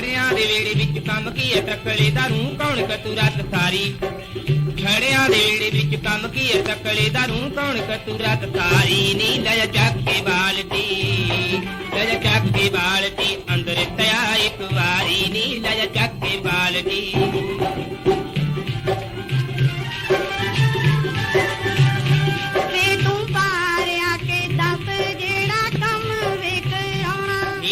ਖੜਿਆਂ ਦੇ ਵੇੜੇ ਵਿੱਚ ਕੰਮ ਕੀ ਹੈ? ਤੱਕਲੇ ਦਾ ਰੂ ਕੌਣ ਕਤੂ ਰਾਤ ਸਾਰੀ ਖੜਿਆਂ ਦੇ ਵੇੜੇ ਵਿੱਚ ਕੰਮ ਕੀ ਹੈ? ਤਕਲੇ ਦਾ ਰੂ ਕੌਣ ਕਤੂ ਰਾਤ ਸਾਰੀ ਨੀ ਲੈ ਚੱਕ ਕੇ ਬਾਲਟੀ ਲੈ ਚੱਕ ਕੇ ਬਾਲਟੀ, ਅੰਦਰ ਤਿਆ ਇੱਕ ਵਾਰੀ। ਨੀ ਲੈ ਚੱਕ ਕੇ ਬਾਲਟੀ।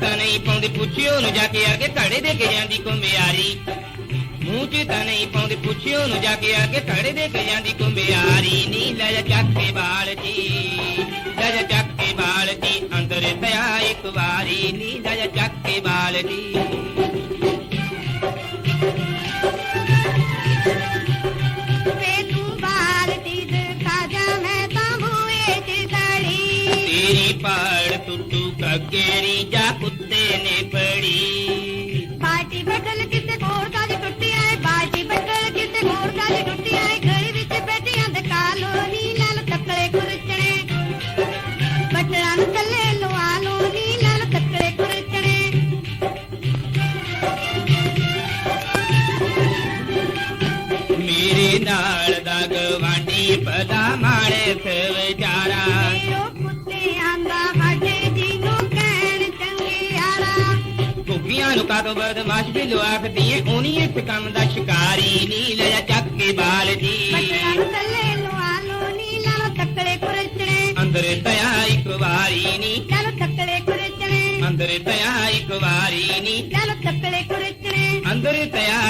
ਤਾਂ ਨਹੀਂ ਪਾਉਂਦੀ ਪੁੱਛਿਓ ਨੂੰ ਜਾ ਕੇ ਆ ਕੇ ਘੜੇ ਦੇ ਕੇ ਜਾਂਦੀ ਕੁੰਬਿਆਰੀ ਮੂੰਹ 'ਚ ਤਾਂ ਨਹੀਂ ਪਾਉਂਦੀ ਪੁੱਛਿਓ ਨੂੰ ਜਾ ਕੇ ਆ ਕੇ ਘੜੇ ਦੇ ਕੇ ਜਾਂਦੀ ਕੁੰਬਿਆਰੀ ਨੀ ਲੈ ਜਾ ਚੱਕ ਕੇ ਬਾਲਟੀ ਲੈ ਜਾ ਚੱਕ ਕੇ ਬਾਲਟੀ ਅੰਦਰ ਤਿਆ ਇੱਕ ਵਾਰੀ। ਨੀ ਲੈ ਜਾ ਚੱਕ ਕੇ ਦਿਖਾ ਜਾ। ਮੈਂ टुटू गेरी जा कुत्ते ने पड़ी। बाटी बदल किते घोर काली टुटी आए? बाटी बदल किते घोर काली टुटी आए? घर विच बैठी अंध कालो नी लाल तकड़े कुरचने बटरान कले लुआलो नी लाल तकड़े कुरचने मेरे नाल दा पदा मारे थे जारा ਨੂੰ ਕਾਤੋਂ ਬਦਮਾਸ਼ ਵੀ ਆਖਦੀ ਏ ਉਨੀ ਇਸ ਕੰਮ ਦਾ ਸ਼ਿਕਾਰੀ ਨੀ ਲੈ ਜਾ ਚੱਕ ਕੇ ਬਾਲਦੀ ਬੱਟਲਾਂ ਨੂੰ ਥੱਲੇ ਲਵਾ ਲੋ ਨੀ ਲਾਲ ਤੱਕਲੇ ਕੁਰਚਣੇ ਅੰਦਰ ਤਿਆ ਇੱਕ ਵਾਰੀ ਨੀ ਲਾਲ ਤੱਕਲੇ ਕੁਰਚਣੇ ਅੰਦਰ ਤਿਆ ਇੱਕ ਵਾਰੀ ਨੀ ਲਾਲ ਤੱਕਲੇ ਕੁਰਚਣੇ ਅੰਦਰ ਤਿਆ